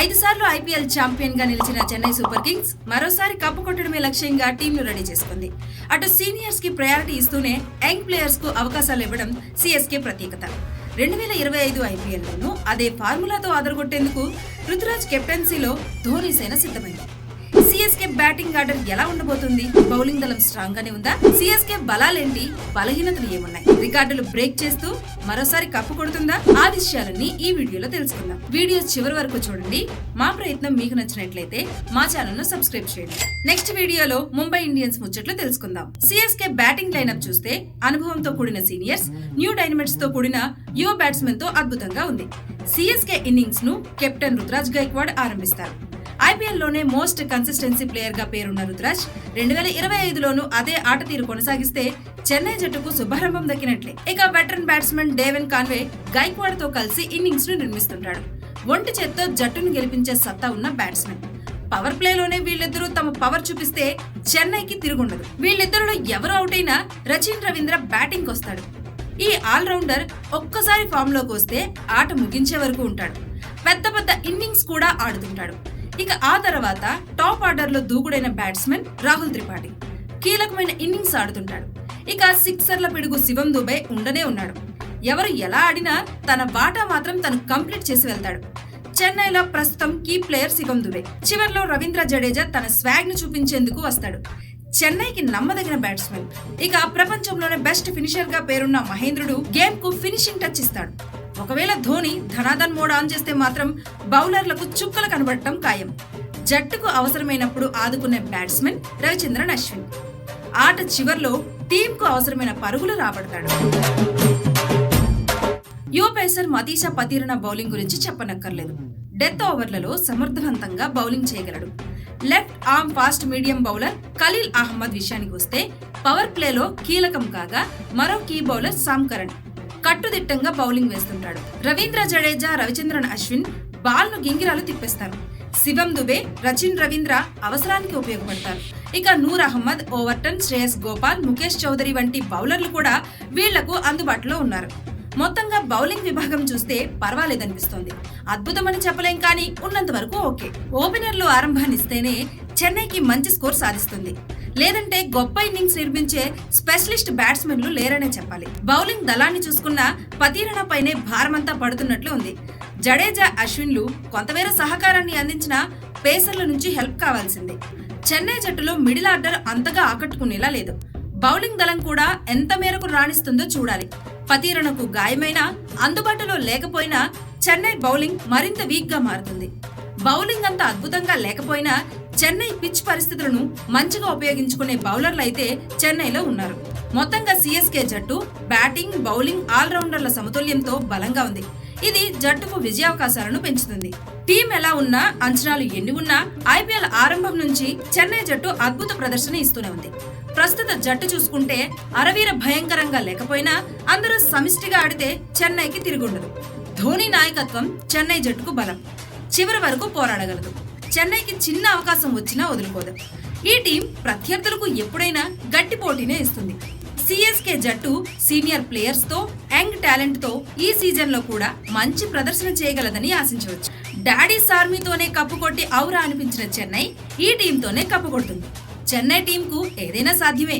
ఐదు సార్లు ఐపీఎల్ ఛాంపియన్గా నిలిచిన చెన్నై సూపర్ కింగ్స్ మరోసారి కప్పు కొట్టడమే లక్ష్యంగా టీంను రెడీ చేసుకుంది. అటు సీనియర్స్కి ప్రయారిటీ ఇస్తూనే యంగ్ ప్లేయర్స్కు అవకాశాలు ఇవ్వడం సిఎస్కే ప్రత్యేకత. రెండు వేల ఇరవై ఐదు ఐపీఎల్లోనూ అదే ఫార్ములాతో అదరగొట్టేందుకు రుతురాజ్ కెప్టెన్సీలో ధోనీ సేన సిద్ధమైంది. సిఎస్కే బ్యాటింగ్ ఆర్డర్ ఎలా ఉండబోతుంది? బౌలింగ్ దళం స్ట్రాంగ్ గానే ఉందా? సిఎస్కే బలాలేంటి? బలహీనతలు ఏమున్నాయి? రికార్డులు బ్రేక్ చేస్తూ మరోసారి కప్పు కొడుతుందా? ఆ విషయాలన్నీ ఈ వీడియోలో తెలుసుకుందాం. వీడియో చివరి వరకు చూడండి. మా ప్రయత్నం మీకు నచ్చినట్లయితే మా ఛానల్ను సబ్స్క్రైబ్ చేయండి. నెక్స్ట్ వీడియోలో ముంబై ఇండియన్స్ ముచ్చట్లు తెలుసుకుందాం. సిఎస్కే బ్యాటింగ్ లైనప్ చూస్తే అనుభవంతో కూడిన సీనియర్స్ న్యూ డైనమిట్స్తో కూడిన యువ బ్యాట్స్మెన్తో అద్భుతంగా ఉంది. సిఎస్కే ఇన్నింగ్స్ను కెప్టెన్ రుతురాజ్ గైక్వాడ్ ఆరంభిస్తారు. ఐపీఎల్లోనే మోస్ట్ కన్సిస్టెన్సీ ప్లేయర్గా పేరున్న రుతురాజ్ రెండు వేల ఇరవై ఐదులోనూ అదే ఆట తీరు కొనసాగిస్తే చెన్నై జట్టుకు శుభారంభం దక్కినట్లే. ఇక వెటరన్ బ్యాట్స్మెన్ డేవెన్ కాన్వే గైక్వాడ్తో కలిసి ఇన్నింగ్స్ను నిర్మిస్తుంటాడు. ఒంటి చేత్తో జట్టును గెలిపించే సత్తా ఉన్న బ్యాట్స్మెన్ పవర్ ప్లేలోనే వీళ్ళిద్దరూ తమ పవర్ చూపిస్తే చెన్నైకి తిరుగుండదు. వీళ్ళిద్దరిలో ఎవరు అవుట్ అయినా రచిన్ రవీంద్ర బ్యాటింగ్ వస్తాడు ఈ ఆల్రౌండర్ ఒక్కసారి ఫామ్లోకి వస్తే ఆట ముగించే వరకు ఉంటాడు. పెద్ద పెద్ద ఇన్నింగ్స్ కూడా ఆడుతుంటాడు. ఇక ఆ తర్వాత టాప్ ఆర్డర్లో దూకుడైన బ్యాట్స్మెన్ రాహుల్ త్రిపాఠి. కీలకమైన ఇన్నింగ్స్ ఆడుతుంటాడు. ఇక సిక్సర్ల పిడుగు శివం దుబే ఉండనే ఉన్నాడు. ఎవరు ఎలా ఆడినా తన బాటా మాత్రం తను కంప్లీట్ చేసి వెళ్తాడు. చెన్నైలో ప్రస్తుతం కీ ప్లేయర్ శివం దుబే. చివర్లో రవీంద్ర జడేజా తన స్వాగ్ను చూపించేందుకు వస్తాడు. చెన్నైకి నమ్మదగిన బ్యాట్స్మెన్. ఇక ప్రపంచంలోనే బెస్ట్ ఫినిషర్గా పేరున్న మహేంద్రుడు గేమ్కు ఫినిషింగ్ టచ్ ఇస్తాడు. ఒకవేళ ధోని ధనాధన్ మోడ్ ఆన్ చేస్తే మాత్రం బౌలర్లకు చుక్కలు కనబడటం ఖాయం. జట్టుకు అవసరమైనప్పుడు ఆదుకునే బ్యాట్స్మెన్ రవిచంద్రన్ అశ్విన్. ఆట చివర్లో టీంకు అవసరమైన పరుగులు రాబడతాడు. యువ పేసర్ మతీషా పతీరణ బౌలింగ్ గురించి చెప్పనక్కర్లేదు. డెత్ ఓవర్లలో సమర్థవంతంగా బౌలింగ్ చేయగలడు. Left arm fast medium bowler Khaleel Ahmed విషయానికి వస్తే పవర్ ప్లేలో కీలకం కాగా మరో కీ బౌలర్ సామ్ కరణ్. కట్టుదిట్టంగా బౌలింగ్ వేస్తుంటాడు. రవీంద్ర జడేజా రవిచంద్రన్ అశ్విన్ బాల్ను గింగిరాలు తిప్పేస్తారు. శివం దుబే రచిన్ రవీంద్ర అవసరానికి ఉపయోగపడతారు. ఇక నూర్ అహ్మద్ ఓవర్టన్ శ్రేయస్ గోపాల్ ముఖేష్ చౌదరి వంటి బౌలర్లు కూడా వీళ్ళకు అందుబాటులో ఉన్నారు. మొత్తంగా బౌలింగ్ విభాగం చూస్తే పర్వాలేదనిపిస్తోంది. అద్భుతమని చెప్పలేం కానీ ఉన్నంత వరకు ఓకే. ఓపెనర్లు ఆరంభాన్నిస్తేనే చెన్నైకి మంచి స్కోర్ సాధిస్తుంది. లేదంటే గొప్ప ఇన్నింగ్స్ నిర్మించే స్పెషలిస్ట్ బ్యాట్స్మెన్లు లేరనే చెప్పాలి. బౌలింగ్ దళాన్ని చూసుకున్న పతీరణ పైనే భారమంతా పడుతున్నట్లు ఉంది. జడేజా అశ్విన్లు కొంతమేర సహకారాన్ని అందించిన పేసర్ల నుంచి హెల్ప్ కావాల్సిందే. చెన్నై జట్టులో మిడిల్ ఆర్డర్ అంతగా ఆకట్టుకునేలా లేదు. బౌలింగ్ దళం కూడా ఎంత మేరకు రాణిస్తుందో చూడాలి. పతీరణకు గాయమైనా అందుబాటులో లేకపోయినా చెన్నై బౌలింగ్ మరింత వీక్గా మారుతుంది. బౌలింగ్ అంత అద్భుతంగా లేకపోయినా చెన్నై పిచ్ పరిస్థితులను మంచిగా ఉపయోగించుకునే బౌలర్లు అయితే చెన్నైలో ఉన్నారు. మొత్తంగా సిఎస్కే జట్టు బ్యాటింగ్ బౌలింగ్ ఆల్రౌండర్ల సమతుల్యంతో బలంగా ఉంది. ఇది జట్టుకు విజయావకాశాలను పెంచుతుంది. టీం ఎలా ఉన్నా అంచనాలు ఎన్ని ఉన్నా ఐపీఎల్ ఆరంభం నుంచి చెన్నై జట్టు అద్భుత ప్రదర్శన ఇస్తూనే ఉంది. ప్రస్తుత జట్టు చూసుకుంటే అరవీర భయంకరంగా లేకపోయినా అందరూ సమిష్టిగా ఆడితే చెన్నైకి తిరుగుండదు. ధోని నాయకత్వం చెన్నై జట్టుకు బలం. చివరి వరకు పోరాడగలదు. చెన్నైకి చిన్న అవకాశం వచ్చినా వదులుకోదు. ఈ టీం ప్రత్యర్థులకు ఎప్పుడైనా గట్టి పోటీనే ఇస్తుంది. సిఎస్కే జట్టు సీనియర్ ప్లేయర్స్తో యంగ్ టాలెంట్తో ఈ సీజన్లో కూడా మంచి ప్రదర్శన చేయగలదని ఆశించవచ్చు. డాడీ సార్మీతోనే కప్పు కొట్టి ఔరా అనిపించిన చెన్నై ఈ టీంతోనే కప్పు కొడుతుంది. చెన్నై టీంకు ఏదైనా సాధ్యమే.